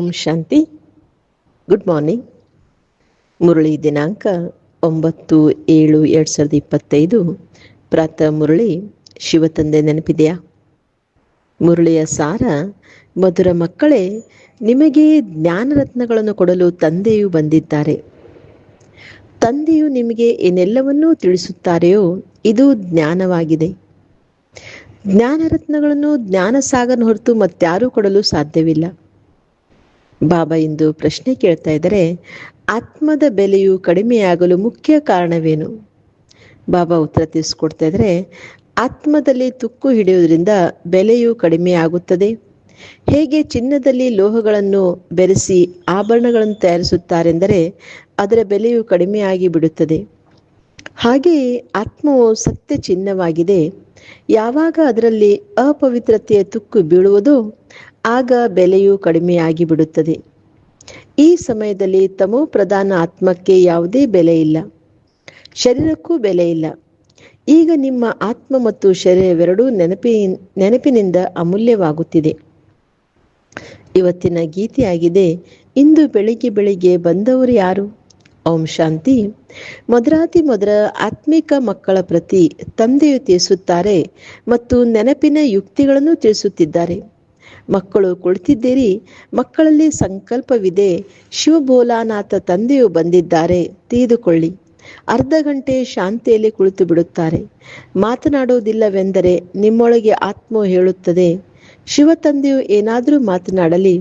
ಓಂ ಶಾಂತಿ. Good morning Murali ದಿನಾಂಕ ಒಂಬತ್ತು ಏಳು ಎರಡು ಸಾವಿರದ ಇಪ್ಪತ್ತೈದು. ಪ್ರಾತಃ ಮುರಳಿ ಶಿವತಂದೆ ನೆನಪಿದೆಯಾ? ಮುರಳಿಯ ಸಾರ, ಮಧುರ ಮಕ್ಕಳೇ, ನಿಮಗೆ ಜ್ಞಾನರತ್ನಗಳನ್ನು ಕೊಡಲು ತಂದೆಯು ಬಂದಿದ್ದಾರೆ. ತಂದೆಯು ನಿಮಗೆ ಏನೆಲ್ಲವನ್ನೂ ತಿಳಿಸುತ್ತಾರೆಯೋ, ಇದು ಜ್ಞಾನವಾಗಿದೆ. ಜ್ಞಾನರತ್ನಗಳನ್ನು ಜ್ಞಾನಸಾಗರ ಹೊರತು ಮತ್ತಾರೂ ಕೊಡಲು ಸಾಧ್ಯವಿಲ್ಲ. ಬಾಬಾ ಇಂದು ಪ್ರಶ್ನೆ ಕೇಳ್ತಾ ಇದ್ದಾರೆ, ಆತ್ಮದ ಬೆಲೆಯು ಕಡಿಮೆಯಾಗಲು ಮುಖ್ಯ ಕಾರಣವೇನು? ಬಾಬಾ ಉತ್ತರ ತಿಳಿಸ್ಕೊಡ್ತಾ ಇದ್ದಾರೆ, ಆತ್ಮದಲ್ಲಿ ತುಕ್ಕು ಹಿಡಿಯುವುದರಿಂದ ಬೆಲೆಯು ಕಡಿಮೆಯಾಗುತ್ತದೆ ಹೇಗೆ ಚಿನ್ನದಲ್ಲಿ ಲೋಹಗಳನ್ನು ಬೆರೆಸಿ ಆಭರಣಗಳನ್ನು ತಯಾರಿಸುತ್ತಾರೆಂದರೆ ಅದರ ಬೆಲೆಯು ಕಡಿಮೆಯಾಗಿ ಬಿಡುತ್ತದೆ. ಹಾಗೆಯೇ ಆತ್ಮವು ಸತ್ಯ ಚಿನ್ನವಾಗಿದೆ. ಯಾವಾಗ ಅದರಲ್ಲಿ ಅಪವಿತ್ರತೆಯ ತುಕ್ಕು ಬೀಳುವುದೋ ಆಗ ಬೆಲೆಯು ಕಡಿಮೆಯಾಗಿ ಬಿಡುತ್ತದೆ ಈ ಸಮಯದಲ್ಲಿ ತಮೋ ಪ್ರಧಾನ ಆತ್ಮಕ್ಕೆ ಯಾವುದೇ ಬೆಲೆ ಇಲ್ಲ. ಶರೀರಕ್ಕೂ ಬೆಲೆ ಇಲ್ಲ. ಈಗ ನಿಮ್ಮ ಆತ್ಮ ಮತ್ತು ಶರೀರವೆರಡೂ ನೆನಪಿ, ನೆನಪಿನಿಂದ ಅಮೂಲ್ಯವಾಗುತ್ತಿದೆ. ಇವತ್ತಿನ ಗೀತೆಯಾಗಿದೆ, ಇಂದು ಬೆಳಿಗ್ಗೆ ಬೆಳಿಗ್ಗೆ ಬಂದವರು ಯಾರು? ಓಂ ಶಾಂತಿ. ಮೊದಲಾತಿ ಮೊದಲ ಆತ್ಮಿಕ ಮಕ್ಕಳ ಪ್ರತಿ ತಂದೆಯು ತಿಳಿಸುತ್ತಾರೆ ಮತ್ತು ನೆನಪಿನ ಯುಕ್ತಿಗಳನ್ನು ತಿಳಿಸುತ್ತಿದ್ದಾರೆ. ಮಕ್ಕಳು ಕುಳಿತಿದ್ದೀರಿ, ಮಕ್ಕಳಲ್ಲಿ ಸಂಕಲ್ಪವಿದೆ ಶಿವಭೋಲಾನಾಥ ತಂದೆಯು ಬಂದಿದ್ದಾರೆ ತೀದುಕೊಳ್ಳಿ ಅರ್ಧ ಗಂಟೆ ಶಾಂತಿಯಲ್ಲಿ ಕುಳಿತು ಬಿಡುತ್ತಾರೆ. ಮಾತನಾಡುವುದಿಲ್ಲವೆಂದರೆ ನಿಮ್ಮೊಳಗೆ ಆತ್ಮ ಹೇಳುತ್ತದೆ. ಶಿವ ತಂದೆಯು ಏನಾದರೂ ಮಾತನಾಡಲಿ.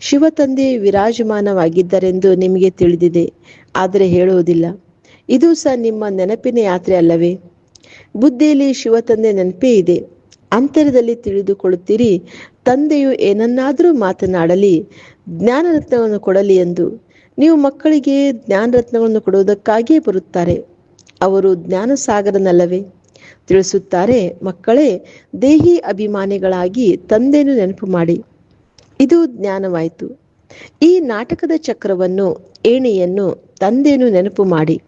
ಶಿವ ತಂದೆ ವಿರಾಜಮಾನವಾಗಿದ್ದರೆಂದು ನಿಮಗೆ ತಿಳಿದಿದೆ, ಆದರೆ ಹೇಳುವುದಿಲ್ಲ. ಇದು ಸಹ ನಿಮ್ಮ ನೆನಪಿನ ಯಾತ್ರೆ ಅಲ್ಲವೇ? ಬುದ್ಧಿಯಲ್ಲಿ ಶಿವ ತಂದೆ ನೆನಪೇ ಇದೆ. ಅಂತರದಲ್ಲಿ ತಿಳಿದುಕೊಳ್ಳುತ್ತೀರಿ ತಂದೆಯು ಏನನ್ನಾದರೂ ಮಾತನಾಡಲಿ, ಜ್ಞಾನರತ್ನವನ್ನು ಕೊಡಲಿ ಎಂದು. ನೀವು ಮಕ್ಕಳಿಗೆ ಜ್ಞಾನರತ್ನಗಳನ್ನು ಕೊಡುವುದಕ್ಕಾಗಿಯೇ ಬರುತ್ತಾರೆ. ಅವರು ಜ್ಞಾನಸಾಗರನಲ್ಲವೇ? ತಿಳಿಸುತ್ತಾರೆ, ಮಕ್ಕಳೇ, ದೇಹಿ ಅಭಿಮಾನಿಗಳಾಗಿ ತಂದೆಯನ್ನು ನೆನಪು ಮಾಡಿ. ಇದು ಜ್ಞಾನವಾಯಿತು. ಈ ನಾಟಕದ ಚಕ್ರವನ್ನು, ಏಣಿಯನ್ನು ತಂದೆಯನ್ನು ನೆನಪು ಮಾಡಿ.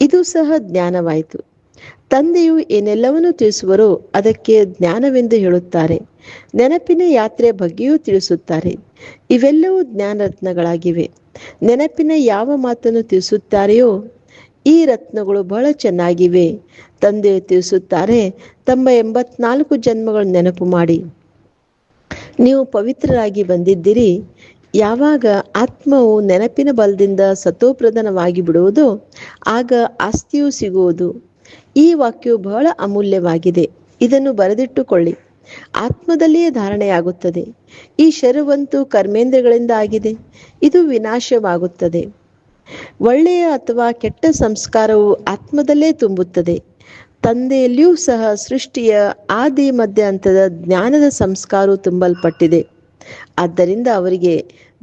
ಇದು ಸಹ ಜ್ಞಾನವಾಯಿತು. ತಂದೆಯು ಏನೆಲ್ಲವನ್ನೂ ತಿಳಿಸುವರೋ ಅದಕ್ಕೆ ಜ್ಞಾನವೆಂದು ಹೇಳುತ್ತಾರೆ. ನೆನಪಿನ ಯಾತ್ರೆ ಬಗ್ಗೆಯೂ ತಿಳಿಸುತ್ತಾರೆ. ಇವೆಲ್ಲವೂ ಜ್ಞಾನರತ್ನಗಳಾಗಿವೆ. ನೆನಪಿನ ಯಾವ ಮಾತನ್ನು ತಿಳಿಸುತ್ತಾರೆಯೋ ಈ ರತ್ನಗಳು ಬಹಳ ಚೆನ್ನಾಗಿವೆ. ತಂದೆ ತಿಳಿಸುತ್ತಾರೆ, ತಮ್ಮ ಎಂಬತ್ನಾಲ್ಕು ಜನ್ಮಗಳ ನೆನಪು ಮಾಡಿ. ನೀವು ಪವಿತ್ರರಾಗಿ ಬಂದಿದ್ದೀರಿ. ಯಾವಾಗ ಆತ್ಮವು ನೆನಪಿನ ಬಲದಿಂದ ಸತೋಪ್ರಧಾನವಾಗಿ ಬಿಡುವುದೋ ಆಗ ಆಸ್ತಿಯೂ ಸಿಗುವುದು. ಈ ವಾಕ್ಯವು ಬಹಳ ಅಮೂಲ್ಯವಾಗಿದೆ. ಇದನ್ನು ಬರೆದಿಟ್ಟುಕೊಳ್ಳಿ. ಆತ್ಮದಲ್ಲಿಯೇ ಧಾರಣೆಯಾಗುತ್ತದೆ. ಈ ಶರವಂತು ಕರ್ಮೇಂದ್ರಗಳಿಂದ ಆಗಿದೆ. ಇದು ವಿನಾಶವಾಗುತ್ತದೆ. ಒಳ್ಳೆಯ ಅಥವಾ ಕೆಟ್ಟ ಸಂಸ್ಕಾರವು ಆತ್ಮದಲ್ಲೇ ತುಂಬುತ್ತದೆ. ತಂದೆಯಲ್ಲಿಯೂ ಸಹ ಸೃಷ್ಟಿಯ ಆದಿ ಮಧ್ಯ ಹಂತದ ಜ್ಞಾನದ ಸಂಸ್ಕಾರವು ತುಂಬಲ್ಪಟ್ಟಿದೆ. ಆದ್ದರಿಂದ ಅವರಿಗೆ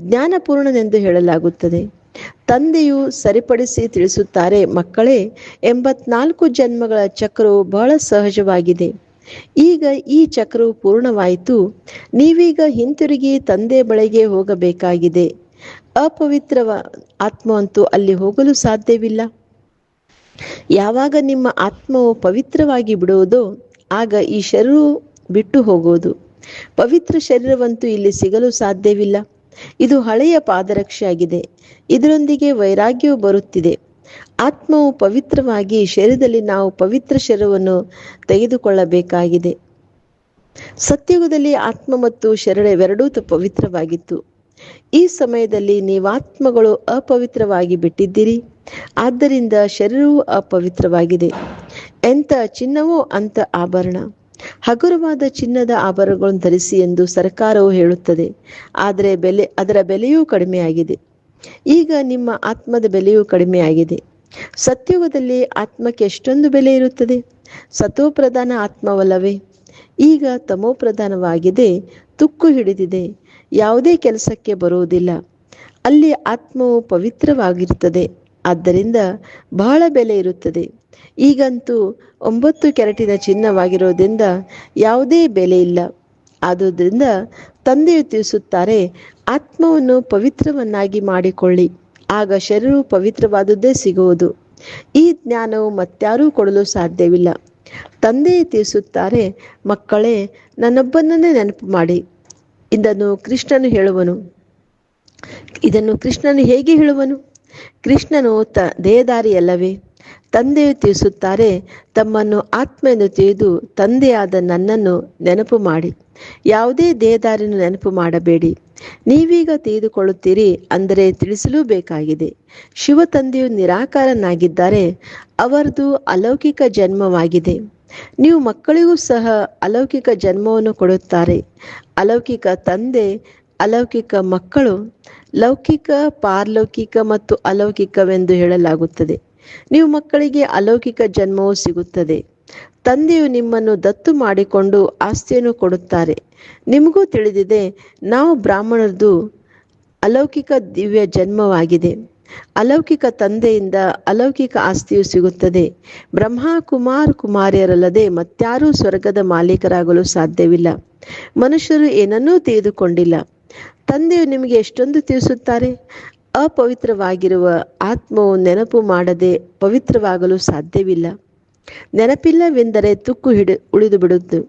ಜ್ಞಾನಪೂರ್ಣನೆಂದು ಹೇಳಲಾಗುತ್ತದೆ. ತಂದೆಯು ಸರಿಪಡಿಸಿ ತಿಳಿಸುತ್ತಾರೆ, ಮಕ್ಕಳೇ, ಎಂಬತ್ನಾಲ್ಕು ಜನ್ಮಗಳ ಚಕ್ರವು ಬಹಳ ಸಹಜವಾಗಿದೆ. ಈಗ ಈ ಚಕ್ರವು ಪೂರ್ಣವಾಯಿತು. ನೀವೀಗ ಹಿಂತಿರುಗಿ ತಂದೆ ಬಳಿಗೆ ಹೋಗಬೇಕಾಗಿದೆ. ಅಪವಿತ್ರವ ಆತ್ಮವಂತೂ ಅಲ್ಲಿ ಹೋಗಲು ಸಾಧ್ಯವಿಲ್ಲ. ಯಾವಾಗ ನಿಮ್ಮ ಆತ್ಮವು ಪವಿತ್ರವಾಗಿ ಬಿಡುವುದೋ, ಆಗ ಈ ಶರೀರವು ಬಿಟ್ಟು ಹೋಗುವುದು. ಪವಿತ್ರ ಶರೀರವಂತೂ ಇಲ್ಲಿ ಸಿಗಲು ಸಾಧ್ಯವಿಲ್ಲ. ಇದು ಹಳೆಯ ಪಾದರಕ್ಷೆಯಾಗಿದೆ. ಇದರೊಂದಿಗೆ ವೈರಾಗ್ಯವು ಬರುತ್ತಿದೆ. ಆತ್ಮವು ಪವಿತ್ರವಾಗಿ ಶರೀರದಲ್ಲಿ ನಾವು ಪವಿತ್ರ ಶರೀರವನ್ನು ತೆಗೆದುಕೊಳ್ಳಬೇಕಾಗಿದೆ. ಸತ್ಯುಗದಲ್ಲಿ ಆತ್ಮ ಮತ್ತು ಶರೀರವೆರಡೂ ಎರಡೂ ಪವಿತ್ರವಾಗಿತ್ತು. ಈ ಸಮಯದಲ್ಲಿ ನೀವಾತ್ಮಗಳು ಅಪವಿತ್ರವಾಗಿ ಬಿಟ್ಟಿದ್ದೀರಿ. ಆದ್ದರಿಂದ ಶರೀರವು ಅಪವಿತ್ರವಾಗಿದೆ. ಎಂಥ ಚಿನ್ನವೋ ಅಂಥ ಆಭರಣ. ಹಗುರವಾದ ಚಿನ್ನದ ಆಭರಣಗಳನ್ನು ಧರಿಸಿ ಎಂದು ಸರ್ಕಾರವು ಹೇಳುತ್ತದೆ. ಆದರೆ ಬೆಲೆ, ಅದರ ಬೆಲೆಯೂ ಕಡಿಮೆಯಾಗಿದೆ. ಈಗ ನಿಮ್ಮ ಆತ್ಮದ ಬೆಲೆಯೂ ಕಡಿಮೆಯಾಗಿದೆ. ಸತ್ಯುಗದಲ್ಲಿ ಆತ್ಮಕ್ಕೆ ಎಷ್ಟೊಂದು ಬೆಲೆ ಇರುತ್ತದೆ? ಸತೋಪ್ರಧಾನ ಆತ್ಮವಲ್ಲವೇ? ಈಗ ತಮೋಪ್ರಧಾನವಾಗಿದೆ, ತುಕ್ಕು ಹಿಡಿದಿದೆ, ಯಾವುದೇ ಕೆಲಸಕ್ಕೆ ಬರುವುದಿಲ್ಲ. ಅಲ್ಲಿ ಆತ್ಮವು ಪವಿತ್ರವಾಗಿರುತ್ತದೆ. ಆದ್ದರಿಂದ ಬಹಳ ಬೆಲೆ ಇರುತ್ತದೆ. ಈಗಂತೂ ಒಂಬತ್ತು ಕೆರಟಿನ ಚಿನ್ನವಾಗಿರೋದ್ರಿಂದ ಯಾವುದೇ ಬೆಲೆ ಇಲ್ಲ. ಆದುದರಿಂದ ತಂದೆಯು ತಿಳಿಸುತ್ತಾರೆ, ಆತ್ಮವನ್ನು ಪವಿತ್ರವನ್ನಾಗಿ ಮಾಡಿಕೊಳ್ಳಿ. ಆಗ ಶರೀರವು ಪವಿತ್ರವಾದುದೇ ಸಿಗುವುದು. ಈ ಜ್ಞಾನವು ಮತ್ಯಾರೂ ಕೊಡಲು ಸಾಧ್ಯವಿಲ್ಲ. ತಂದೆಯೇ ತಿಳಿಸುತ್ತಾರೆ, ಮಕ್ಕಳೇ, ನನ್ನೊಬ್ಬನನ್ನೇ ನೆನಪು ಮಾಡಿ. ಇದನ್ನು ಕೃಷ್ಣನು ಹೇಳುವನು. ಇದನ್ನು ಕೃಷ್ಣನು ಹೇಗೆ ಹೇಳುವನು? ಕೃಷ್ಣನು ತ ದೇಹದಾರಿಯಲ್ಲವೇ? ತಂದೆಯು ತಿಳಿಸುತ್ತಾರೆ, ತಮ್ಮನ್ನು ಆತ್ಮೆಯನ್ನು ತಿಳಿದು ತಂದೆಯಾದ ನನ್ನನ್ನು ನೆನಪು ಮಾಡಿ. ಯಾವುದೇ ದೇಹದಾರಿಯನ್ನು ನೆನಪು ಮಾಡಬೇಡಿ. ನೀವೀಗ ತಿಳಿದುಕೊಳ್ಳುತ್ತೀರಿ ಅಂದರೆ ತಿಳಿಸಲೂ ಬೇಕಾಗಿದೆ ಶಿವ ತಂದೆಯು ನಿರಾಕಾರನಾಗಿದ್ದಾರೆ, ಅವರದು ಅಲೌಕಿಕ ಜನ್ಮವಾಗಿದೆ. ನೀವು ಮಕ್ಕಳಿಗೂ ಸಹ ಅಲೌಕಿಕ ಜನ್ಮವನ್ನು ಕೊಡುತ್ತಾರೆ. ಅಲೌಕಿಕ ತಂದೆ, ಅಲೌಕಿಕ ಮಕ್ಕಳು ಲೌಕಿಕ, ಪಾರ್ಲೌಕಿಕ ಮತ್ತು ಅಲೌಕಿಕವೆಂದು ಹೇಳಲಾಗುತ್ತದೆ. ನೀವು ಮಕ್ಕಳಿಗೆ ಅಲೌಕಿಕ ಜನ್ಮವು ಸಿಗುತ್ತದೆ. ತಂದೆಯು ನಿಮ್ಮನ್ನು ದತ್ತು ಮಾಡಿಕೊಂಡು ಆಸ್ತಿಯನ್ನು ಕೊಡುತ್ತಾರೆ. ನಿಮಗೂ ತಿಳಿದಿದೆ, ನಾವು ಬ್ರಾಹ್ಮಣರದು ಅಲೌಕಿಕ ದಿವ್ಯ ಜನ್ಮವಾಗಿದೆ. ಅಲೌಕಿಕ ತಂದೆಯಿಂದ ಅಲೌಕಿಕ ಆಸ್ತಿಯು ಸಿಗುತ್ತದೆ. ಬ್ರಹ್ಮ, ಕುಮಾರ್, ಕುಮಾರಿಯರಲ್ಲದೆ ಮತ್ಯಾರೂ ಸ್ವರ್ಗದ ಮಾಲೀಕರಾಗಲು ಸಾಧ್ಯವಿಲ್ಲ. ಮನುಷ್ಯರು ಏನನ್ನೂ ತಿಳಿದುಕೊಂಡಿಲ್ಲ. ತಂದೆಯು ನಿಮಗೆ ಎಷ್ಟೊಂದು ತಿಳಿಸುತ್ತಾರೆ? ಅಪವಿತ್ರವಾಗಿರುವ ಆತ್ಮವು ನೆನಪು ಮಾಡದೆ ಪವಿತ್ರವಾಗಲು ಸಾಧ್ಯವಿಲ್ಲ. ನೆನಪಿಲ್ಲವೆಂದರೆ ತುಕ್ಕು ಹಿಡಿ ಉಳಿದು ಬಿಡುವುದು.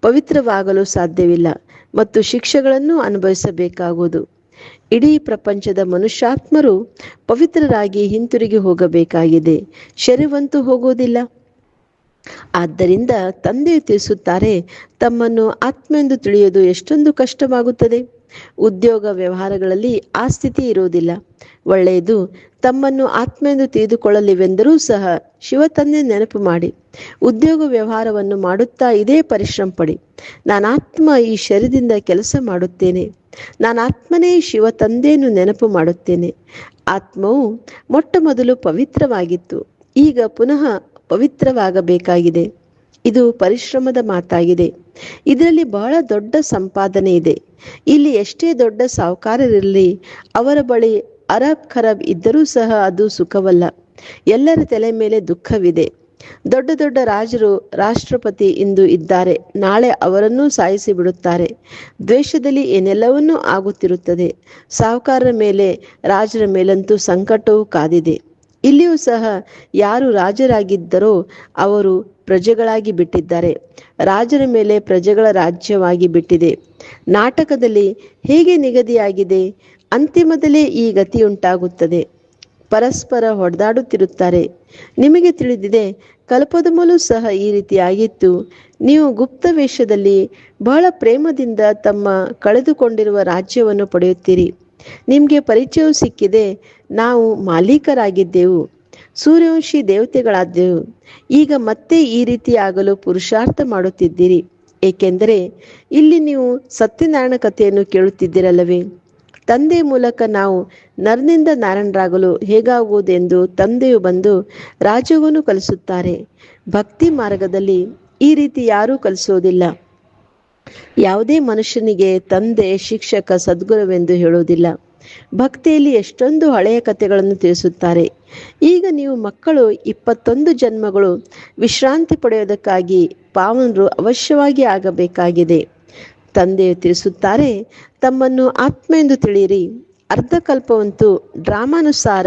ಪವಿತ್ರವಾಗಲು ಸಾಧ್ಯವಿಲ್ಲ ಮತ್ತು ಶಿಕ್ಷೆಗಳನ್ನು ಅನುಭವಿಸಬೇಕಾಗುವುದು. ಇಡೀ ಪ್ರಪಂಚದ ಮನುಷ್ಯಾತ್ಮರು ಪವಿತ್ರರಾಗಿ ಹಿಂತಿರುಗಿ ಹೋಗಬೇಕಾಗಿದೆ. ಶರೀರವಂತೂ ಹೋಗುವುದಿಲ್ಲ. ಆದ್ದರಿಂದ ತಂದೆಯು ತಿಳಿಸುತ್ತಾರೆ, ತಮ್ಮನ್ನು ಆತ್ಮ ಎಂದು ತಿಳಿಯುವುದು ಎಷ್ಟೊಂದು ಕಷ್ಟವಾಗುತ್ತದೆ. ಉದ್ಯೋಗ ವ್ಯವಹಾರಗಳಲ್ಲಿ ಆ ಸ್ಥಿತಿ ಇರುವುದಿಲ್ಲ. ಒಳ್ಳೆಯದು ತಮ್ಮನ್ನು ಆತ್ಮ ಎಂದು ತಿಳಿದುಕೊಳ್ಳಲಿವೆಂದರೂ ಸಹ ಶಿವ ತಂದೆ ನೆನಪು ಮಾಡಿ. ಉದ್ಯೋಗ ವ್ಯವಹಾರವನ್ನು ಮಾಡುತ್ತಾ ಇದೇ ಪರಿಶ್ರಮ ಪಡಿ. ನಾನಾತ್ಮ ಈ ಶರೀರದಿಂದ ಕೆಲಸ ಮಾಡುತ್ತೇನೆ. ನಾನಾತ್ಮನೇ ಶಿವ ತಂದೆಯನ್ನು ನೆನಪು ಮಾಡುತ್ತೇನೆ. ಆತ್ಮವು ಮೊಟ್ಟ ಮೊದಲು ಪವಿತ್ರವಾಗಿತ್ತು. ಈಗ ಪುನಃ ಪವಿತ್ರವಾಗಬೇಕಾಗಿದೆ. ಇದು ಪರಿಶ್ರಮದ ಮಾತಾಗಿದೆ. ಇದರಲ್ಲಿ ಬಹಳ ದೊಡ್ಡ ಸಂಪಾದನೆ ಇದೆ. ಇಲ್ಲಿ ಎಷ್ಟೇ ದೊಡ್ಡ ಸಾಹುಕಾರರಿರಲಿ, ಅವರ ಬಳಿ ಅರಬ್ ಖರಬ್ ಇದ್ದರೂ ಸಹ ಅದು ಸುಖವಲ್ಲ. ಎಲ್ಲರ ತಲೆ ಮೇಲೆ ದುಃಖವಿದೆ. ದೊಡ್ಡ ದೊಡ್ಡ ರಾಜರು, ರಾಷ್ಟ್ರಪತಿ ಇಂದು ಇದ್ದಾರೆ. ನಾಳೆ ಅವರನ್ನೂ ಸಾಯಿಸಿ ಬಿಡುತ್ತಾರೆ. ದ್ವೇಷದಲ್ಲಿ ಏನೆಲ್ಲವನ್ನೂ ಆಗುತ್ತಿರುತ್ತದೆ. ಸಾಹುಕಾರರ ಮೇಲೆ, ರಾಜರ ಮೇಲಂತೂ ಸಂಕಟವೂ ಕಾದಿದೆ. ಇಲ್ಲಿಯೂ ಸಹ ಯಾರು ರಾಜರಾಗಿದ್ದರೋ ಅವರು ಪ್ರಜೆಗಳಾಗಿ ಬಿಟ್ಟಿದ್ದಾರೆ. ರಾಜರ ಮೇಲೆ ಪ್ರಜೆಗಳ ರಾಜ್ಯವಾಗಿ ಬಿಟ್ಟಿದೆ. ನಾಟಕದಲ್ಲಿ ಹೇಗೆ ನಿಗದಿಯಾಗಿದೆ? ಅಂತಿಮದಲ್ಲೇ ಈ ಗತಿಯುಂಟಾಗುತ್ತದೆ. ಪರಸ್ಪರ ಹೊಡೆದಾಡುತ್ತಿರುತ್ತಾರೆ. ನಿಮಗೆ ತಿಳಿದಿದೆ ಕಲ್ಪದಮಲೂ ಸಹ ಈ ರೀತಿಯಾಗಿತ್ತು. ನೀವು ಗುಪ್ತ ವೇಷದಲ್ಲಿ ಬಹಳ ಪ್ರೇಮದಿಂದ ತಮ್ಮ ಕಳೆದುಕೊಂಡಿರುವ ರಾಜ್ಯವನ್ನು ಪಡೆಯುತ್ತೀರಿ. ನಿಮಗೆ ಪರಿಚಯವು ಸಿಕ್ಕಿದೆ. ನಾವು ಮಾಲೀಕರಾಗಿದ್ದೆವು. ಸೂರ್ಯವಂಶಿ ದೇವತೆಗಳಾದ್ದೆವು ಈಗ ಮತ್ತೆ ಈ ರೀತಿ ಆಗಲು ಪುರುಷಾರ್ಥ ಮಾಡುತ್ತಿದ್ದೀರಿ. ಏಕೆಂದರೆ ಇಲ್ಲಿ ನೀವು ಸತ್ಯನಾರಾಯಣ ಕಥೆಯನ್ನು ಕೇಳುತ್ತಿದ್ದೀರಲ್ಲವೇ? ತಂದೆ ಮೂಲಕ ನಾವು ನರನಿಂದ ನಾರಾಯಣರಾಗಲು ಹೇಗಾಗುವುದೆಂದು ತಂದೆಯು ಬಂದು ರಾಜವನ್ನು ಕಲಿಸುತ್ತಾರೆ. ಭಕ್ತಿ ಮಾರ್ಗದಲ್ಲಿ ಈ ರೀತಿ ಯಾರೂ ಕಲಿಸುವುದಿಲ್ಲ. ಯಾವುದೇ ಮನುಷ್ಯನಿಗೆ ತಂದೆ, ಶಿಕ್ಷಕ, ಸದ್ಗುರುವೆಂದು ಹೇಳುವುದಿಲ್ಲ. ಭಕ್ತಿಯಲ್ಲಿ ಎಷ್ಟೊಂದು ಹಳೆಯ ಕಥೆಗಳನ್ನು ತಿಳಿಸುತ್ತಾರೆ. ಈಗ ನೀವು ಮಕ್ಕಳು ಇಪ್ಪತ್ತೊಂದು ಜನ್ಮಗಳು ವಿಶ್ರಾಂತಿ ಪಡೆಯೋದಕ್ಕಾಗಿ ಪಾವನರು ಅವಶ್ಯವಾಗಿ ಆಗಬೇಕಾಗಿದೆ. ತಂದೆಯು ತಿಳಿಸುತ್ತಾರೆ, ತಮ್ಮನ್ನು ಆತ್ಮ ಎಂದು ತಿಳಿಯಿರಿ. ಅರ್ಧಕಲ್ಪವಂತೂ ಡ್ರಾಮಾನುಸಾರ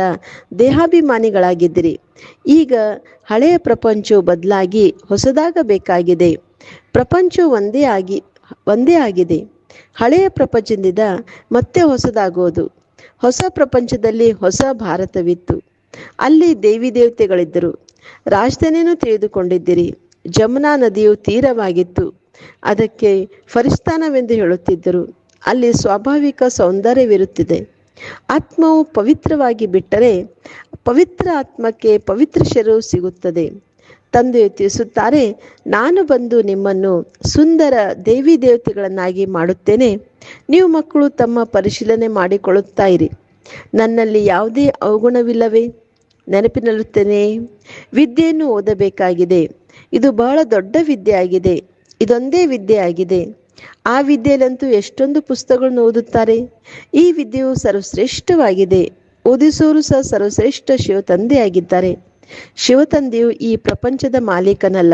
ದೇಹಾಭಿಮಾನಿಗಳಾಗಿದ್ದಿರಿ. ಈಗ ಹಳೆಯ ಪ್ರಪಂಚವು ಬದಲಾಗಿ ಹೊಸದಾಗಬೇಕಾಗಿದೆ. ಪ್ರಪಂಚವು ಒಂದೇ ಆಗಿ, ಒಂದೇ ಆಗಿದೆ. ಹಳೆಯ ಪ್ರಪಂಚದಿಂದ ಮತ್ತೆ ಹೊಸದಾಗೋದು ಹೊಸ ಪ್ರಪಂಚದಲ್ಲಿ ಹೊಸ ಭಾರತವಿತ್ತು. ಅಲ್ಲಿ ದೇವಿ ದೇವತೆಗಳಿದ್ದರು ರಾಜಧಾನಿಯನ್ನು ತಿಳಿದುಕೊಂಡಿದ್ದಿರಿ. ಜಮುನಾ ನದಿಯು ತೀರವಾಗಿತ್ತು. ಅದಕ್ಕೆ ಫರಿಸ್ತಾನವೆಂದು ಹೇಳುತ್ತಿದ್ದರು. ಅಲ್ಲಿ ಸ್ವಾಭಾವಿಕ ಸೌಂದರ್ಯವಿರುತ್ತಿದೆ. ಆತ್ಮವು ಪವಿತ್ರವಾಗಿ ಬಿಟ್ಟರೆ ಪವಿತ್ರ ಆತ್ಮಕ್ಕೆ ಪವಿತ್ರ ಶರೀರವು ಸಿಗುತ್ತದೆ. ತಂದೆಯು ತಿಳಿಸುತ್ತಾರೆ, ನಾನು ಬಂದು ನಿಮ್ಮನ್ನು ಸುಂದರ ದೇವಿ ದೇವತೆಗಳನ್ನಾಗಿ ಮಾಡುತ್ತೇನೆ. ನೀವು ಮಕ್ಕಳು ತಮ್ಮ ಪರಿಶೀಲನೆ ಮಾಡಿಕೊಳ್ಳುತ್ತಾ ಇರಿ. ನನ್ನಲ್ಲಿ ಯಾವುದೇ ಅವಗುಣವಿಲ್ಲವೇ? ನೆನಪಿನಲ್ಲುತ್ತೇನೆ ವಿದ್ಯೆಯನ್ನು ಓದಬೇಕಾಗಿದೆ. ಇದು ಬಹಳ ದೊಡ್ಡ ವಿದ್ಯೆ ಆಗಿದೆ ಇದೊಂದೇ ವಿದ್ಯೆ ಆಗಿದೆ ಆ ವಿದ್ಯೆಯಲ್ಲಂತೂ ಎಷ್ಟೊಂದು ಪುಸ್ತಕಗಳನ್ನು ಓದುತ್ತಾರೆ. ಈ ವಿದ್ಯೆಯು ಸರ್ವಶ್ರೇಷ್ಠವಾಗಿದೆ. ಓದಿಸೋರು ಸಹ ಸರ್ವಶ್ರೇಷ್ಠ ಶಿವತಂದೆಯಾಗಿದ್ದಾರೆ. ಶಿವತಂದೆಯು ಈ ಪ್ರಪಂಚದ ಮಾಲೀಕನಲ್ಲ.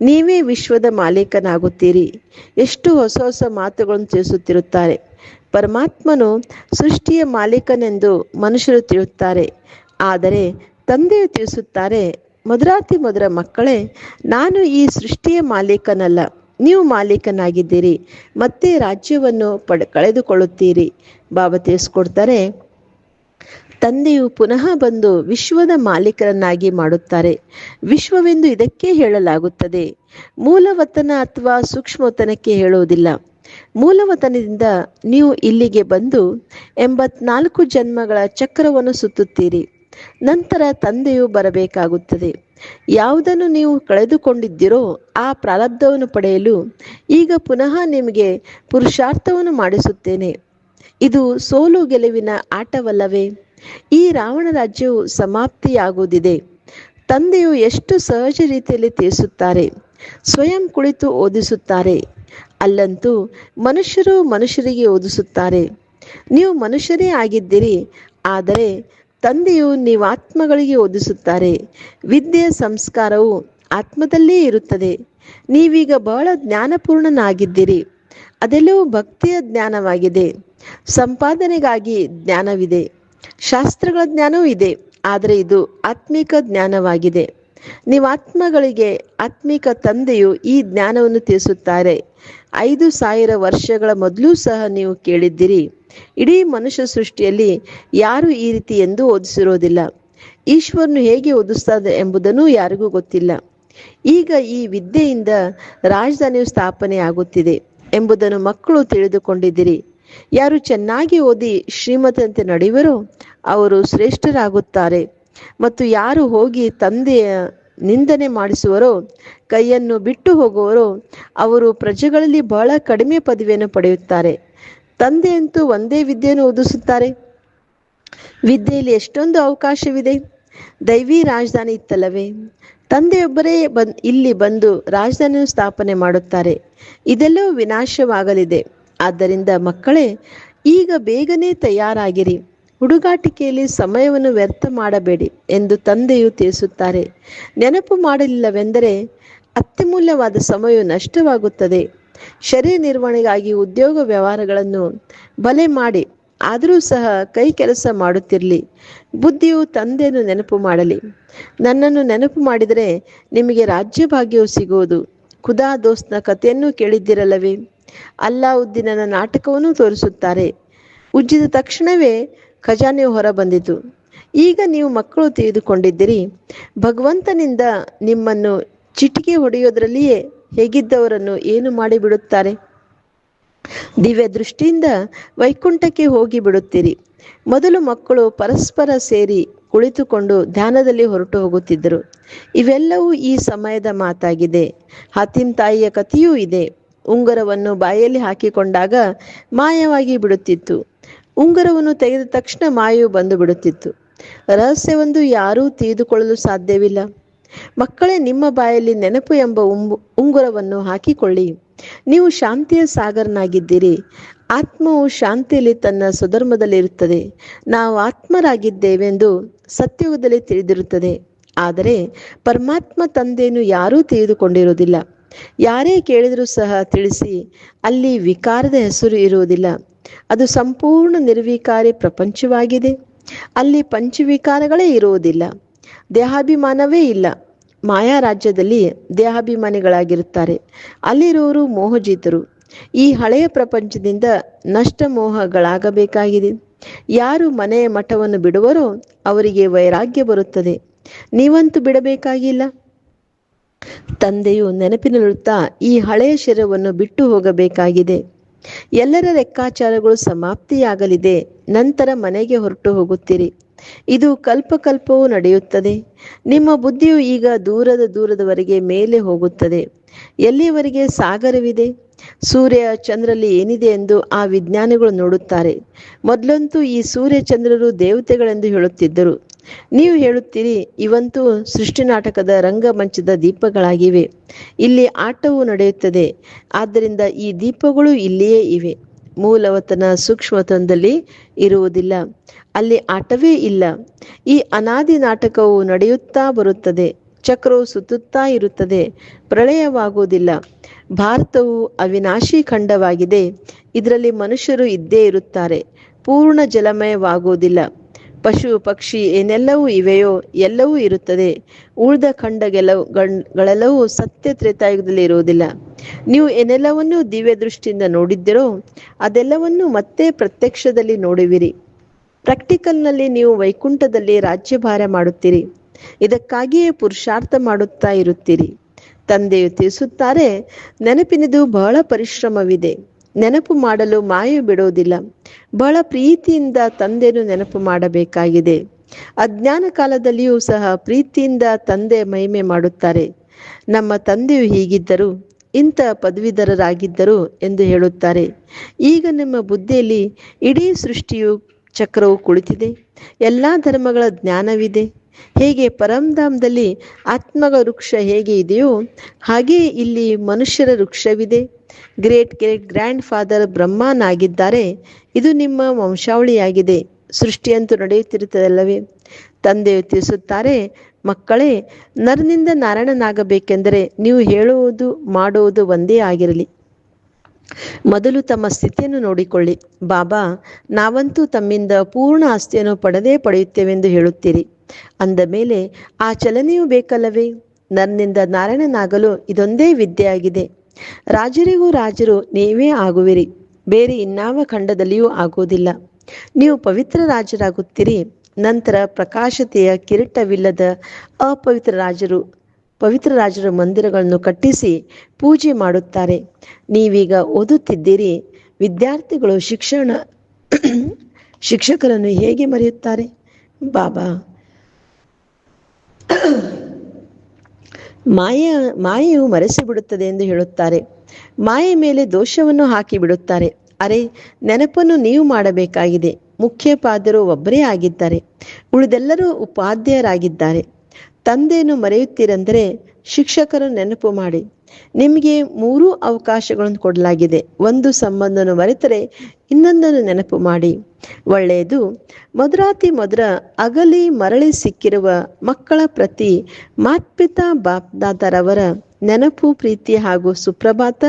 ನೀವೇ ವಿಶ್ವದ ಮಾಲೀಕನಾಗುತ್ತೀರಿ. ಎಷ್ಟು ಹೊಸ ಹೊಸ ಮಾತುಗಳನ್ನು ತಿಳಿಸುತ್ತಿರುತ್ತಾರೆ. ಪರಮಾತ್ಮನು ಸೃಷ್ಟಿಯ ಮಾಲೀಕನೆಂದು ಮನುಷ್ಯರು ತಿಳಿಯುತ್ತಾರೆ. ಆದರೆ ತಂದೆಯು ತಿಳಿಸುತ್ತಾರೆ ಮಧುರಾತಿ ಮಧುರ ಮಕ್ಕಳೇ, ನಾನು ಈ ಸೃಷ್ಟಿಯ ಮಾಲೀಕನಲ್ಲ. ನೀವು ಮಾಲೀಕನಾಗಿದ್ದೀರಿ. ಮತ್ತೆ ರಾಜ್ಯವನ್ನು ಪಡೆ, ಕಳೆದುಕೊಳ್ಳುತ್ತೀರಿ. ಬಾಬಾ ತಿಳಿಸ್ಕೊಡ್ತಾರೆ ತಂದೆಯು ಪುನಃ ಬಂದು ವಿಶ್ವದ ಮಾಲೀಕರನ್ನಾಗಿ ಮಾಡುತ್ತಾರೆ. ವಿಶ್ವವೆಂದು ಇದಕ್ಕೆ ಹೇಳಲಾಗುತ್ತದೆ. ಮೂಲವತನ ಅಥವಾ ಸೂಕ್ಷ್ಮವತನಕ್ಕೆ ಹೇಳುವುದಿಲ್ಲ. ಮೂಲವತನದಿಂದ ನೀವು ಇಲ್ಲಿಗೆ ಬಂದು ಎಂಬತ್ನಾಲ್ಕು ಜನ್ಮಗಳ ಚಕ್ರವನ್ನು ಸುತ್ತುತ್ತೀರಿ. ನಂತರ ತಂದೆಯು ಬರಬೇಕಾಗುತ್ತದೆ. ಯಾವುದನ್ನು ನೀವು ಕಳೆದುಕೊಂಡಿದ್ದೀರೋ ಆ ಪ್ರಾರಬ್ಧವನ್ನು ಪಡೆಯಲು ಈಗ ಪುನಃ ನಿಮಗೆ ಪುರುಷಾರ್ಥವನ್ನು ಮಾಡಿಸುತ್ತೇನೆ. ಇದು ಸೋಲು ಗೆಲುವಿನ ಆಟವಲ್ಲವೇ? ಈ ರಾವಣ ರಾಜ್ಯವು ಸಮಾಪ್ತಿಯಾಗುವುದಿದೆ. ತಂದೆಯು ಎಷ್ಟು ಸಹಜ ರೀತಿಯಲ್ಲಿ ತಿಳಿಸುತ್ತಾರೆ, ಸ್ವಯಂ ಕುಳಿತು ಓದಿಸುತ್ತಾರೆ. ಅಲ್ಲಂತೂ ಮನುಷ್ಯರು ಮನುಷ್ಯರಿಗೆ ಓದಿಸುತ್ತಾರೆ. ನೀವು ಮನುಷ್ಯರೇ ಆಗಿದ್ದೀರಿ, ಆದರೆ ತಂದೆಯು ನೀವು ಆತ್ಮಗಳಿಗೆ ಓದಿಸುತ್ತಾರೆ. ವಿದ್ಯೆಯ ಸಂಸ್ಕಾರವು ಆತ್ಮದಲ್ಲೇ ಇರುತ್ತದೆ. ನೀವೀಗ ಬಹಳ ಜ್ಞಾನಪೂರ್ಣನಾಗಿದ್ದೀರಿ, ಅದೆಲ್ಲವೂ ಭಕ್ತಿಯ ಜ್ಞಾನವಾಗಿದೆ. ಸಂಪಾದನೆಗಾಗಿ ಜ್ಞಾನವಿದೆ. ಶಾಸ್ತ್ರಗಳ ಜ್ಞಾನವೂ ಇದೆ, ಆದರೆ ಇದು ಆತ್ಮಿಕ ಜ್ಞಾನವಾಗಿದೆ. ನೀವು ಆತ್ಮಗಳಿಗೆ ಆತ್ಮಿಕ ತಂದೆಯು ಈ ಜ್ಞಾನವನ್ನು ತಿಳಿಸುತ್ತಾರೆ. ಐದು ಸಾವಿರ ವರ್ಷಗಳ ಮೊದಲು ಸಹ ನೀವು ಕೇಳಿದ್ದೀರಿ. ಇಡೀ ಮನುಷ್ಯ ಸೃಷ್ಟಿಯಲ್ಲಿ ಯಾರು ಈ ರೀತಿ ಎಂದು ಓದಿಸಿರೋದಿಲ್ಲ. ಈಶ್ವರನು ಹೇಗೆ ಓದಿಸ್ತದೆ ಎಂಬುದನ್ನು ಯಾರಿಗೂ ಗೊತ್ತಿಲ್ಲ. ಈಗ ಈ ವಿದ್ಯೆಯಿಂದ ರಾಜಧಾನಿಯು ಸ್ಥಾಪನೆ ಆಗುತ್ತಿದೆ ಎಂಬುದನ್ನು ಮಕ್ಕಳು ತಿಳಿದುಕೊಂಡಿದ್ದೀರಿ. ಯಾರು ಚೆನ್ನಾಗಿ ಓದಿ ಶ್ರೀಮತಂತೆ ನಡೆಯುವರೋ ಅವರು ಶ್ರೇಷ್ಠರಾಗುತ್ತಾರೆ. ಮತ್ತು ಯಾರು ಹೋಗಿ ತಂದೆಯ ನಿಂದನೆ ಮಾಡಿಸುವರೋ, ಕೈಯನ್ನು ಬಿಟ್ಟು ಹೋಗುವರೋ, ಅವರು ಪ್ರಜೆಗಳಲ್ಲಿ ಬಹಳ ಕಡಿಮೆ ಪದವಿಯನ್ನು ಪಡೆಯುತ್ತಾರೆ. ತಂದೆಯಂತೂ ಒಂದೇ ವಿದ್ಯೆಯನ್ನು ಓದಿಸುತ್ತಾರೆ. ವಿದ್ಯೆಯಲ್ಲಿ ಎಷ್ಟೊಂದು ಅವಕಾಶವಿದೆ. ದೈವಿ ರಾಜಧಾನಿ ಇತ್ತಲ್ಲವೇ. ತಂದೆಯೊಬ್ಬರೇ ಬಂದ್ ಇಲ್ಲಿ ಬಂದು ರಾಜಧಾನಿಯನ್ನು ಸ್ಥಾಪನೆ ಮಾಡುತ್ತಾರೆ. ಇದೆಲ್ಲವೂ ವಿನಾಶವಾಗಲಿದೆ. ಆದ್ದರಿಂದ ಮಕ್ಕಳೇ, ಈಗ ಬೇಗನೆ ತಯಾರಾಗಿರಿ. ಹುಡುಗಾಟಿಕೆಯಲ್ಲಿ ಸಮಯವನ್ನು ವ್ಯರ್ಥ ಮಾಡಬೇಡಿ ಎಂದು ತಂದೆಯು ತಿಳಿಸುತ್ತಾರೆ. ನೆನಪು ಮಾಡಲಿಲ್ಲವೆಂದರೆ ಅತ್ಯಮೂಲ್ಯವಾದ ಸಮಯವು ನಷ್ಟವಾಗುತ್ತದೆ. ಶರೀರ ನಿರ್ವಹಣೆಗಾಗಿ ಉದ್ಯೋಗ ವ್ಯವಹಾರಗಳನ್ನು ಬಲೆ ಮಾಡಿ, ಆದರೂ ಸಹ ಕೈ ಕೆಲಸ ಮಾಡುತ್ತಿರಲಿ. ಬುದ್ಧಿಯು ತಂದೆಯನ್ನು ನೆನಪು ಮಾಡಲಿ. ನನ್ನನ್ನು ನೆನಪು ಮಾಡಿದರೆ ನಿಮಗೆ ರಾಜ್ಯಭಾಗ್ಯವು ಸಿಗುವುದು. ಖುದಾ ದೋಸ್ತ್ನ ಕಥೆಯನ್ನು ಕೇಳಿದ್ದಿರಲ್ಲವೇ? ಅಲ್ಲಾವುದ್ದೀನನ ನಾಟಕವನ್ನು ತೋರಿಸುತ್ತಾರೆ. ಉಜ್ಜಿದ ತಕ್ಷಣವೇ ಖಜಾನೆ ಹೊರ ಬಂದಿತು ಈಗ ನೀವು ಮಕ್ಕಳು ತಿಳಿದುಕೊಂಡಿದ್ದೀರಿ. ಭಗವಂತನಿಂದ ನಿಮ್ಮನ್ನು ಚಿಟಿಕೆ ಹೊಡೆಯೋದ್ರಲ್ಲಿಯೇ ಹೇಗಿದ್ದವರನ್ನು ಏನು ಮಾಡಿಬಿಡುತ್ತಾರೆ? ದಿವ್ಯ ದೃಷ್ಟಿಯಿಂದ ವೈಕುಂಠಕ್ಕೆ ಹೋಗಿ ಬಿಡುತ್ತೀರಿ. ಮೊದಲು ಮಕ್ಕಳು ಪರಸ್ಪರ ಸೇರಿ ಕುಳಿತುಕೊಂಡು ಧ್ಯಾನದಲ್ಲಿ ಹೊರಟು ಹೋಗುತ್ತಿದ್ದರು. ಇವೆಲ್ಲವೂ ಈ ಸಮಯದ ಮಾತಾಗಿದೆ. ಹತ್ತಿನ ತಾಯಿಯ ಕಥೆಯೂ ಇದೆ. ಉಂಗುರವನ್ನು ಬಾಯಲ್ಲಿ ಹಾಕಿಕೊಂಡಾಗ ಮಾಯವಾಗಿ ಬಿಡುತ್ತಿತ್ತು. ಉಂಗರವನ್ನು ತೆಗೆದ ತಕ್ಷಣ ಮಾಯವು ಬಂದು ಬಿಡುತ್ತಿತ್ತು. ರಹಸ್ಯವೊಂದು ಯಾರೂ ತೀದುಕೊಳ್ಳಲು ಸಾಧ್ಯವಿಲ್ಲ. ಮಕ್ಕಳೇ, ನಿಮ್ಮ ಬಾಯಲ್ಲಿ ನೆನಪು ಎಂಬ ಉಂಬು, ಉಂಗುರವನ್ನು ಹಾಕಿಕೊಳ್ಳಿ. ನೀವು ಶಾಂತಿಯ ಸಾಗರನಾಗಿದ್ದೀರಿ. ಆತ್ಮವು ಶಾಂತಿಯಲ್ಲಿ ತನ್ನ ಸ್ವಧರ್ಮದಲ್ಲಿರುತ್ತದೆ ನಾವು ಆತ್ಮರಾಗಿದ್ದೇವೆಂದು ಸತ್ಯಯುಗದಲ್ಲಿ ತಿಳಿದಿರುತ್ತದೆ. ಆದರೆ, ಪರಮಾತ್ಮ ತಂದೆಯನ್ನು ಯಾರೂ ತಿಳಿದುಕೊಂಡಿರುವುದಿಲ್ಲ. ಯಾರೇ ಕೇಳಿದರೂ ಸಹ ತಿಳಿಸಿ, ಅಲ್ಲಿ ವಿಕಾರದ ಹೆಸರು ಇರುವುದಿಲ್ಲ. ಅದು ಸಂಪೂರ್ಣ ನಿರ್ವಿಕಾರಿ ಪ್ರಪಂಚವಾಗಿದೆ. ಅಲ್ಲಿ ಪಂಚವಿಕಾರಗಳೇ ಇರುವುದಿಲ್ಲ. ದೇಹಾಭಿಮಾನವೇ ಇಲ್ಲ. ಮಾಯಾ ರಾಜ್ಯದಲ್ಲಿ ದೇಹಾಭಿಮಾನಿಗಳಾಗಿರುತ್ತಾರೆ. ಅಲ್ಲಿರುವರು ಮೋಹಜಿತರು. ಈ ಹಳೆಯ ಪ್ರಪಂಚದಿಂದ ನಷ್ಟ ಮೋಹಗಳಾಗಬೇಕಾಗಿದೆ ಯಾರು ಮನೆಯ ಮಠವನ್ನು ಬಿಡುವರೋ ಅವರಿಗೆ ವೈರಾಗ್ಯ ಬರುತ್ತದೆ. ನೀವಂತೂ ಬಿಡಬೇಕಾಗಿಲ್ಲ. ತಂದೆಯು ನೆನಪಿನಲ್ಲಿರುತ್ತಾ ಈ ಹಳೆಯ ಶರೀರವನ್ನು ಬಿಟ್ಟು ಹೋಗಬೇಕಾಗಿದೆ. ಎಲ್ಲರ ಲೆಕ್ಕಾಚಾರಗಳು ಸಮಾಪ್ತಿಯಾಗಲಿದೆ. ನಂತರ ಮನೆಗೆ ಹೊರಟು ಹೋಗುತ್ತೀರಿ. ಇದು ಕಲ್ಪಕಲ್ಪವೂ ನಡೆಯುತ್ತದೆ. ನಿಮ್ಮ ಬುದ್ಧಿಯು ಈಗ ದೂರದ ದೂರದವರೆಗೆ ಮೇಲೆ ಹೋಗುತ್ತದೆ. ಎಲ್ಲಿಯವರೆಗೆ ಸಾಗರವಿದೆ? ಸೂರ್ಯ ಚಂದ್ರಲ್ಲಿ ಏನಿದೆ ಎಂದು ಆ ವಿಜ್ಞಾನಿಗಳು ನೋಡುತ್ತಾರೆ. ಮೊದಲಂತೂ ಈ ಸೂರ್ಯ ಚಂದ್ರರು ದೇವತೆಗಳೆಂದು ಹೇಳುತ್ತಿದ್ದರು. ನೀವು ಹೇಳುತ್ತೀರಿ, ಇವಂತೂ ಸೃಷ್ಟಿ ನಾಟಕದ ರಂಗಮಂಚದ ದೀಪಗಳಾಗಿವೆ. ಇಲ್ಲಿ ಆಟವು ನಡೆಯುತ್ತದೆ. ಆದ್ದರಿಂದ ಈ ದೀಪಗಳು ಇಲ್ಲಿಯೇ ಇವೆ. ಮೂಲವತನ ಸೂಕ್ಷ್ಮತನದಲ್ಲಿ ಇರುವುದಿಲ್ಲ. ಅಲ್ಲಿ ಆಟವೇ ಇಲ್ಲ. ಈ ಅನಾದಿ ನಾಟಕವು ನಡೆಯುತ್ತಾ ಬರುತ್ತದೆ. ಚಕ್ರವು ಸುತ್ತುತ್ತಾ ಇರುತ್ತದೆ. ಪ್ರಳಯವಾಗುವುದಿಲ್ಲ. ಭಾರತವು ಅವಿನಾಶಿ ಖಂಡವಾಗಿದೆ. ಇದರಲ್ಲಿ ಮನುಷ್ಯರು ಇದ್ದೇ ಇರುತ್ತಾರೆ. ಪೂರ್ಣ ಜಲಮಯವಾಗುವುದಿಲ್ಲ. ಪಶು, ಪಕ್ಷಿ ಏನೆಲ್ಲವೂ ಇವೆಯೋ? ಎಲ್ಲವೂ ಇರುತ್ತದೆ. ಉಳಿದ ಖಂಡ ಗೆಲವು ಗಳೆಲ್ಲವೂ ಸತ್ಯ ತ್ರೇತಾಯುಗದಲ್ಲಿ ಇರುವುದಿಲ್ಲ. ನೀವು ಏನೆಲ್ಲವನ್ನೂ ದಿವ್ಯ ದೃಷ್ಟಿಯಿಂದ ನೋಡಿದ್ದೀರೋ, ಅದೆಲ್ಲವನ್ನೂ ಮತ್ತೆ ಪ್ರತ್ಯಕ್ಷದಲ್ಲಿ ನೋಡುವಿರಿ. ಪ್ರಾಕ್ಟಿಕಲ್ನಲ್ಲಿ ನೀವು ವೈಕುಂಠದಲ್ಲಿ ರಾಜ್ಯಭಾರ ಮಾಡುತ್ತೀರಿ. ಇದಕ್ಕಾಗಿಯೇ ಪುರುಷಾರ್ಥ ಮಾಡುತ್ತಾ ಇರುತ್ತೀರಿ. ತಂದೆಯು ತಿಳಿಸುತ್ತಾರೆ, ನೆನಪಿನದು ಬಹಳ ಪರಿಶ್ರಮವಿದೆ. ನೆನಪು ಮಾಡಲು ಮಾಯ ಬಿಡುವುದಿಲ್ಲ ಬಹಳ ಪ್ರೀತಿಯಿಂದ ತಂದೆಯನ್ನು ನೆನಪು ಮಾಡಬೇಕಾಗಿದೆ. ಅಜ್ಞಾನ ಕಾಲದಲ್ಲಿಯೂ ಸಹ ಪ್ರೀತಿಯಿಂದ ತಂದೆ ಮಹಿಮೆ ಮಾಡುತ್ತಾರೆ. ನಮ್ಮ ತಂದೆಯು ಹೀಗಿದ್ದರು, ಇಂಥ ಪದವೀಧರರಾಗಿದ್ದರು ಎಂದು ಹೇಳುತ್ತಾರೆ. ಈಗ ನಿಮ್ಮ ಬುದ್ಧಿಯಲ್ಲಿ ಇಡೀ ಸೃಷ್ಟಿಯು ಚಕ್ರವು ಕುಳಿತಿದೆ. ಎಲ್ಲ ಧರ್ಮಗಳ ಜ್ಞಾನವಿದೆ. ಹೇಗೆ ಪರಂಧಾಮದಲ್ಲಿ ಆತ್ಮಗ ವೃಕ್ಷ ಹೇಗೆ ಇದೆಯೋ ಹಾಗೆಯೇ ಇಲ್ಲಿ ಮನುಷ್ಯರ ವೃಕ್ಷವಿದೆ. ಗ್ರೇಟ್ ಗ್ರೇಟ್ ಗ್ರ್ಯಾಂಡ್ ಫಾದರ್ ಬ್ರಹ್ಮನಾಗಿದ್ದಾರೆ. ಇದು ನಿಮ್ಮ ವಂಶಾವಳಿಯಾಗಿದೆ. ಸೃಷ್ಟಿಯಂತೂ ನಡೆಯುತ್ತಿರುತ್ತದಲ್ಲವೇ? ತಂದೆಯು ತಿಳಿಸುತ್ತಾರೆ, ಮಕ್ಕಳೇ, ನರನಿಂದ ನಾರಾಯಣನಾಗಬೇಕೆಂದರೆ ನೀವು ಹೇಳುವುದು, ಮಾಡುವುದು ಒಂದೇ ಆಗಿರಲಿ. ಮೊದಲು ತಮ್ಮ ಸ್ಥಿತಿಯನ್ನು ನೋಡಿಕೊಳ್ಳಿ. ಬಾಬಾ, ನಾವಂತೂ ತಮ್ಮಿಂದ ಪೂರ್ಣ ಆಸ್ತಿಯನ್ನು ಪಡೆದೇ ಪಡೆಯುತ್ತೇವೆಂದು ಹೇಳುತ್ತೀರಿ. ಅಂದ ಮೇಲೆ, ಆ ಚಲನೆಯೂ ಬೇಕಲ್ಲವೇ? ನನ್ನಿಂದ ನಾರಾಯಣನಾಗಲು ಇದೊಂದೇ ವಿದ್ಯೆಯಾಗಿದೆ. ರಾಜರಿಗೂ ರಾಜರು ನೀವೇ ಆಗುವಿರಿ. ಬೇರೆ ಇನ್ನಾವ ಖಂಡದಲ್ಲಿಯೂ ಆಗುವುದಿಲ್ಲ. ನೀವು ಪವಿತ್ರ ರಾಜರಾಗುತ್ತೀರಿ. ನಂತರ ಪ್ರಕಾಶತೆಯ ಕಿರೀಟವಿಲ್ಲದ ಅಪವಿತ್ರ ರಾಜರು ಪವಿತ್ರ ರಾಜರ ಮಂದಿರಗಳನ್ನು ಕಟ್ಟಿಸಿ ಪೂಜೆ ಮಾಡುತ್ತಾರೆ. ನೀವೀಗ ಓದುತ್ತಿದ್ದೀರಿ, ವಿದ್ಯಾರ್ಥಿಗಳು ಶಿಕ್ಷಣ, ಶಿಕ್ಷಕರನ್ನು ಹೇಗೆ ಮರೆಯುತ್ತಾರೆ? ಬಾಬಾ, ಮಾಯ, ಮಾಯೆಯು ಮರೆಸಿಬಿಡುತ್ತದೆ ಎಂದು ಹೇಳುತ್ತಾರೆ. ಮಾಯೆ ಮೇಲೆ ದೋಷವನ್ನು ಹಾಕಿ ಬಿಡುತ್ತಾರೆ ಅರೆ, ನೆನಪನ್ನು ನೀವು ಮಾಡಬೇಕಾಗಿದೆ. ಮುಖ್ಯ ಪಾದರು ಒಬ್ಬರೇ ಆಗಿದ್ದಾರೆ. ಉಳಿದೆಲ್ಲರೂ ಉಪಾಧ್ಯಾಯರಾಗಿದ್ದಾರೆ ತಂದೆಯನ್ನು ಮರೆಯುತ್ತೀರೆಂದರೆ ಶಿಕ್ಷಕರು ನೆನಪು ಮಾಡಿ. ನಿಮಗೆ ಮೂರು ಅವಕಾಶಗಳನ್ನು ಕೊಡಲಾಗಿದೆ. ಒಂದು ಸಂಬಂಧವನ್ನು ಮರೆತರೆ ಇನ್ನೊಂದನ್ನು ನೆನಪು ಮಾಡಿ. ಒಳ್ಳೆಯದು ಮಧುರಾತಿ ಮಧುರ ಅಗಲಿ ಮರಳಿ ಸಿಕ್ಕಿರುವ ಮಕ್ಕಳ ಪ್ರತಿ ಮಾತ್ಪಿತಾ ಬಾಪ್ದಾದರವರ ನೆನಪು, ಪ್ರೀತಿ ಹಾಗೂ ಸುಪ್ರಭಾತ.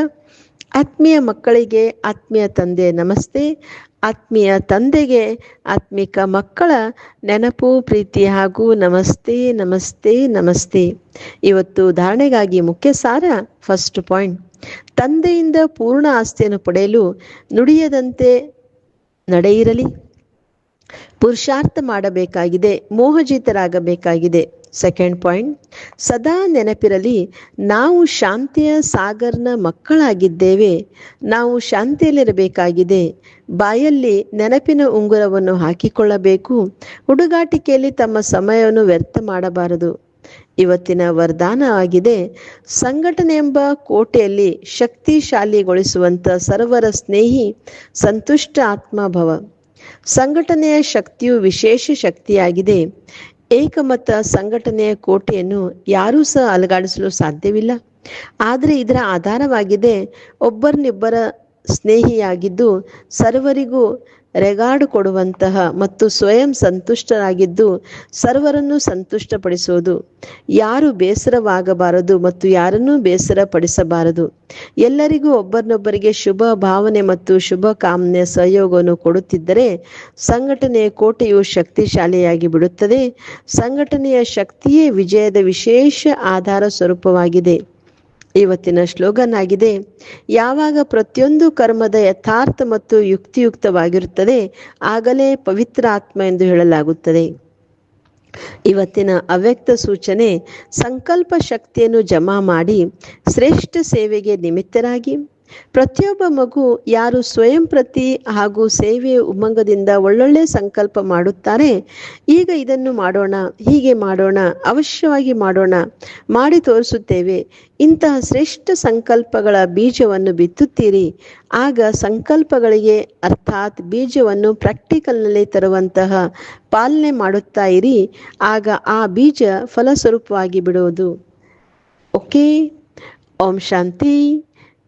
ಆತ್ಮೀಯ ಮಕ್ಕಳಿಗೆ ಆತ್ಮೀಯ ತಂದೆ ನಮಸ್ತೆ. ಆತ್ಮೀಯ ತಂದೆಗೆ, ಆತ್ಮಿಕ ಮಕ್ಕಳ ನೆನಪು, ಪ್ರೀತಿ ಹಾಗೂ ನಮಸ್ತೆ ನಮಸ್ತೆ ನಮಸ್ತೆ. ಇವತ್ತು ಧಾರಣೆಗಾಗಿ ಮುಖ್ಯ ಸಾರ ಫಸ್ಟ್ ಪಾಯಿಂಟ್ ತಂದೆಯಿಂದ ಪೂರ್ಣ ಆಸ್ತಿಯನ್ನು ಪಡೆಯಲು ನುಡಿಯದಂತೆ ನಡೆಯಿರಲಿ. ಪುರುಷಾರ್ಥ ಮಾಡಬೇಕಾಗಿದೆ, ಮೋಹಜಿತರಾಗಬೇಕಾಗಿದೆ. ಸೆಕೆಂಡ್ ಪಾಯಿಂಟ್ ಸದಾ ನೆನಪಿರಲಿ, ನಾವು ಶಾಂತಿಯ ಸಾಗರ್ನ ಮಕ್ಕಳಾಗಿದ್ದೇವೆ, ನಾವು ಶಾಂತಿಯಲ್ಲಿರಬೇಕಾಗಿದೆ. ಬಾಯಲ್ಲಿ ನೆನಪಿನ ಉಂಗುರವನ್ನು ಹಾಕಿಕೊಳ್ಳಬೇಕು, ಹುಡುಗಾಟಿಕೆಯಲ್ಲಿ ತಮ್ಮ ಸಮಯವನ್ನು ವ್ಯರ್ಥ ಮಾಡಬಾರದು. ಇವತ್ತಿನ ವರದಾನವಾಗಿದೆ ಸಂಘಟನೆ ಎಂಬ ಕೋಟೆಯಲ್ಲಿ ಶಕ್ತಿಶಾಲಿಗೊಳಿಸುವಂಥ ಸರ್ವರ ಸ್ನೇಹಿ, ಸಂತುಷ್ಟ ಆತ್ಮಭವ. ಸಂಘಟನೆಯ ಶಕ್ತಿಯು ವಿಶೇಷ ಶಕ್ತಿಯಾಗಿದೆ. ಏಕಮತ ಸಂಘಟನೆಯ ಕೋಟೆಯನ್ನು ಯಾರೂ ಸಹ ಅಲುಗಾಡಿಸಲು ಸಾಧ್ಯವಿಲ್ಲ. ಆದರೆ ಇದರ ಆಧಾರವಾಗಿದೆ, ಒಬ್ಬರನ್ನಿಬ್ಬರ ಸ್ನೇಹಿಯಾಗಿದ್ದು ಸರ್ವರಿಗೂ ರೆಗಾರ್ಡ್ ಕೊಡುವಂತಹ ಮತ್ತು ಸ್ವಯಂ ಸಂತುಷ್ಟರಾಗಿದ್ದು ಸರ್ವರನ್ನು ಸಂತುಷ್ಟಪಡಿಸುವುದು. ಯಾರು ಬೇಸರವಾಗಬಾರದು ಮತ್ತು ಯಾರನ್ನೂ ಬೇಸರಪಡಿಸಬಾರದು. ಎಲ್ಲರಿಗೂ ಒಬ್ಬರನ್ನೊಬ್ಬರಿಗೆ ಶುಭ ಭಾವನೆ ಮತ್ತು ಶುಭ ಕಾಮನೆ ಸಹಯೋಗವನ್ನು ಕೊಡುತ್ತಿದ್ದರೆ ಸಂಘಟನೆಯ ಕೋಟೆಯು ಶಕ್ತಿಶಾಲಿಯಾಗಿ ಬಿಡುತ್ತದೆ. ಸಂಘಟನೆಯ ಶಕ್ತಿಯೇ ವಿಜಯದ ವಿಶೇಷ ಆಧಾರ ಸ್ವರೂಪವಾಗಿದೆ. ಇವತ್ತಿನ ಸ್ಲೋಗನ್ ಆಗಿದೆ ಯಾವಾಗ ಪ್ರತಿಯೊಂದು ಕರ್ಮದ ಯಥಾರ್ಥ ಮತ್ತು ಯುಕ್ತಿಯುಕ್ತವಾಗಿರುತ್ತದೆ, ಆಗಲೇ ಪವಿತ್ರ ಆತ್ಮ ಎಂದು ಹೇಳಲಾಗುತ್ತದೆ. ಇವತ್ತಿನ ಅವ್ಯಕ್ತ ಸೂಚನೆ, ಸಂಕಲ್ಪ ಶಕ್ತಿಯನ್ನು ಜಮಾ ಮಾಡಿ ಶ್ರೇಷ್ಠ ಸೇವೆಗೆ ನಿಮಿತ್ತರಾಗಿ ಪ್ರತಿಯೊಬ್ಬ ಮಗು ಯಾರು ಸ್ವಯಂ ಪ್ರತಿ ಹಾಗೂ ಸೇವೆಯ ಉಮಂಗದಿಂದ ಒಳ್ಳೊಳ್ಳೆ ಸಂಕಲ್ಪ ಮಾಡುತ್ತಾರೆ? ಈಗ ಇದನ್ನು ಮಾಡೋಣ, ಹೀಗೆ ಮಾಡೋಣ, ಅವಶ್ಯವಾಗಿ ಮಾಡೋಣ, ಮಾಡಿ ತೋರಿಸುತ್ತೇವೆ. ಇಂತಹ ಶ್ರೇಷ್ಠ ಸಂಕಲ್ಪಗಳ ಬೀಜವನ್ನು ಬಿತ್ತುತ್ತೀರಿ. ಆಗ ಸಂಕಲ್ಪಗಳಿಗೆ ಅರ್ಥಾತ್ ಬೀಜವನ್ನು ಪ್ರಾಕ್ಟಿಕಲ್ನಲ್ಲಿ ತರುವಂತಹ ಪಾಲನೆ ಮಾಡುತ್ತಾ ಇರಿ. ಆಗ ಆ ಬೀಜ ಫಲಸ್ವರೂಪವಾಗಿ ಬಿಡುವುದು. ಓಕೆ, ಓಂ ಶಾಂತಿ.